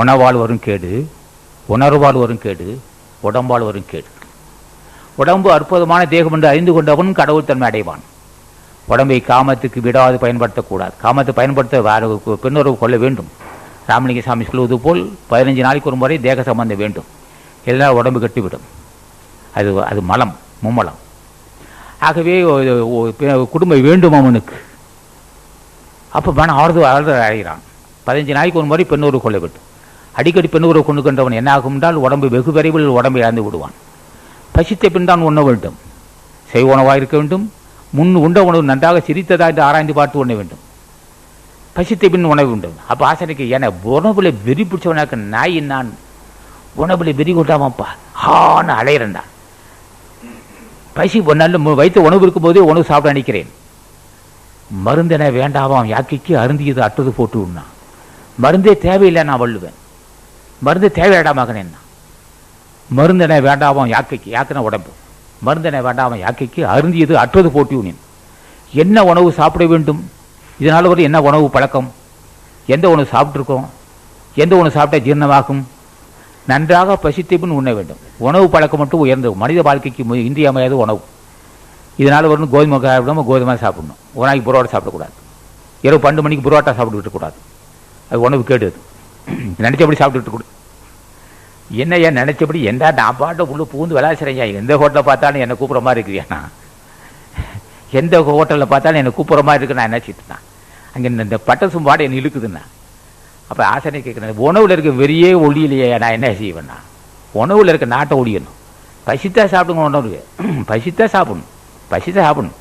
உணவால் வரும் கேடு உணர்வால் வரும் கேடு உடம்பால் வரும் கேடு. உடம்பு அற்புதமான தேகம் என்று அறிந்து கொண்டவன் கடவுள் தன்மை அடைவான். உடம்பை காமத்துக்கு விடாது பயன்படுத்தக்கூடாது. காமத்தை பயன்படுத்த வேறு பெண்ணுறவு கொள்ள வேண்டும். ராமலிங்க சாமி சொல்வது போல் பதினஞ்சு நாளைக்கு ஒரு முறை தேக சம்பந்தம் வேண்டும். இல்லைனா உடம்பு கட்டிவிடும். அது அது மலம் மும்மலம். ஆகவே குடும்பம் வேண்டும் அவனுக்கு? அப்போ மன ஆறுதல் ஆறுதல் அடைகிறான். பதினஞ்சு நாளைக்கு ஒரு முறை பெண்ணுறவு கொள்ள வேண்டும். அடிக்கடி பெண்ணுறவு கொண்டு கொண்டவன் என்ன என்றால் உடம்பு வெகு விரைவில் உடம்பை இழந்து விடுவான். பசித்த பின் தான் உண்ண வேண்டும். செய் உணவாக இருக்க வேண்டும். முன் உண்ட உணவு நன்றாக சிரித்ததா என்று ஆராய்ந்து பார்த்து உண்ண வேண்டும். பசித்த பின் உணவு வேண்டும் அப்போ ஆசனைக்கு என உணவுல வெறி பிடிச்சவனாக்க நாய் நான் உணவுல வெறி கொண்டாமப்பா? ஹான்னு அலையிறேன்டா பசி நல்ல வைத்த உணவு இருக்கும்போதே உணவு சாப்பிட நினைக்கிறேன். மருந்தென வேண்டாமாம். யாக்கைக்கு அருந்தியது அட்டது போட்டு உண்ணா. மருந்தே தேவையில்லை நான் வள்ளுவேன். மருந்து தேவையில்லடா மகனேன் என்ன? மருந்தென யாக்கைக்கு யாக்கின உடம்பு. மருந்தனை வேண்டாமாம் யாக்கைக்கு அருந்தியது அற்றது போட்டி உனின். என்ன உணவு சாப்பிட வேண்டும்? இதனால் ஒரு என்ன உணவு பழக்கம்? எந்த உணவு சாப்பிட்ருக்கோம் எந்த உணவு சாப்பிட்டா ஜீர்ணமாகும்? நன்றாக பசித்த உண்ண வேண்டும். உணவு பழக்கம் மட்டும் உயர்ந்தது. மனித வாழ்க்கைக்கு மு- இன்றியமையாத உணவு. இதனால் வரணும் கோதுமை சாப்பிடாம கோதுமை சாப்பிடணும். ஒரு நாளைக்கு புரோட்டா சாப்பிடக்கூடாது. இரவு பன்னெண்டு மணிக்கு புரோட்டா சாப்பிட்டு கூடாது அது உணவு கேட்டுது நினச்சபடி சாப்பிட்டுட்டு கொடு. என்ன ஏன் நினைச்சபடி எந்த நான் பாட்டை உள்ளே பூந்து விளாசுறேன் எந்த ஹோட்டலில் பார்த்தாலும் என்னை கூப்பிட்ற மாதிரி இருக்கிறியா எந்த ஹோட்டலில் பார்த்தாலும் என்னை கூப்பிட்ற மாதிரி இருக்கு நான் நினச்சிட்டு அங்கே இந்த- இந்த பட்டசும் பாடு என்னை இழுக்குதுண்ணா அப்போ ஆசனை கேட்குறேன் உணவில் இருக்க வெறியே ஒளியிலையே? நான் என்ன செய்வேண்ணா உணவில் இருக்க நாட்டை ஒழியணும் பசித்தா சாப்பிடுங்க உணவு பசித்தா சாப்பிடணும். பசித்தா சாப்பிடணும்.